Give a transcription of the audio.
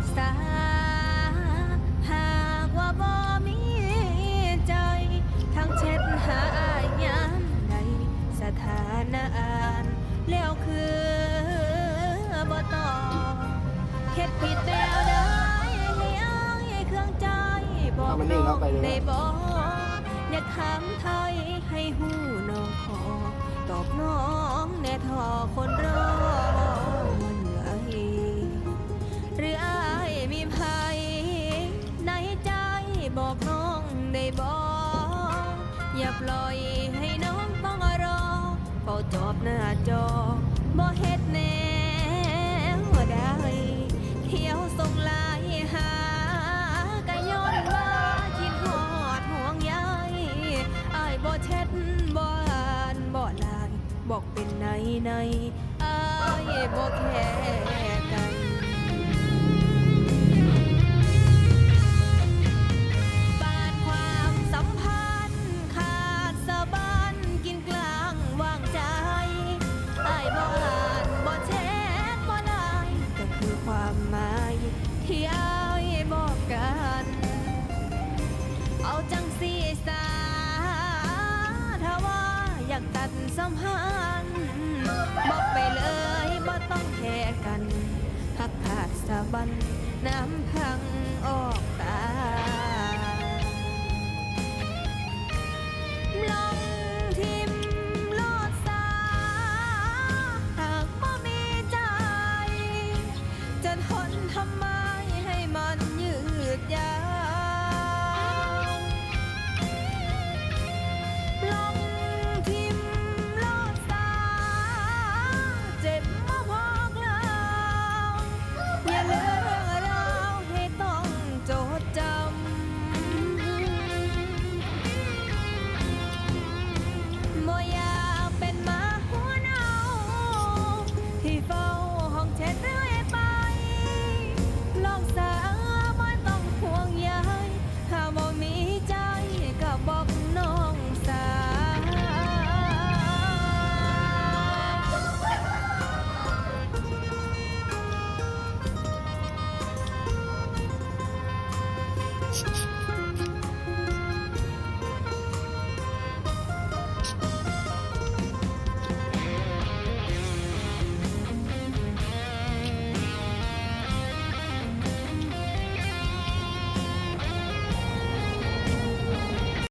วัดสาหากว่าบ่มีใจ ทั้งเช็ดหาอายยามใดสถานะอ่านแล้วคือบ่ตอบเฮ็ดผิดแล้วได้ให้อายเครื่องใจบอกเอามันนิ่งเข้าไปเลยได้บ่อยากถามไทยให้หูน้องขอ ตอบน้องแน่ทอคนร อย่าปล่อยให้น้องต้องรอเฝ้าจอบหน้าจอบ่เฮ็ดแนวได้เที่ยวส่งลายหากะย้อนว่าคิดหอดห่วงใยอายบ่เช็ดบ่อ่านบ่ลายบอกเป็นในในอายบ่แค่กัน สัมพันธ์บอกไปเลยบ่ต้องแค่กันหักขาดสะบันน้ำพังอ่อ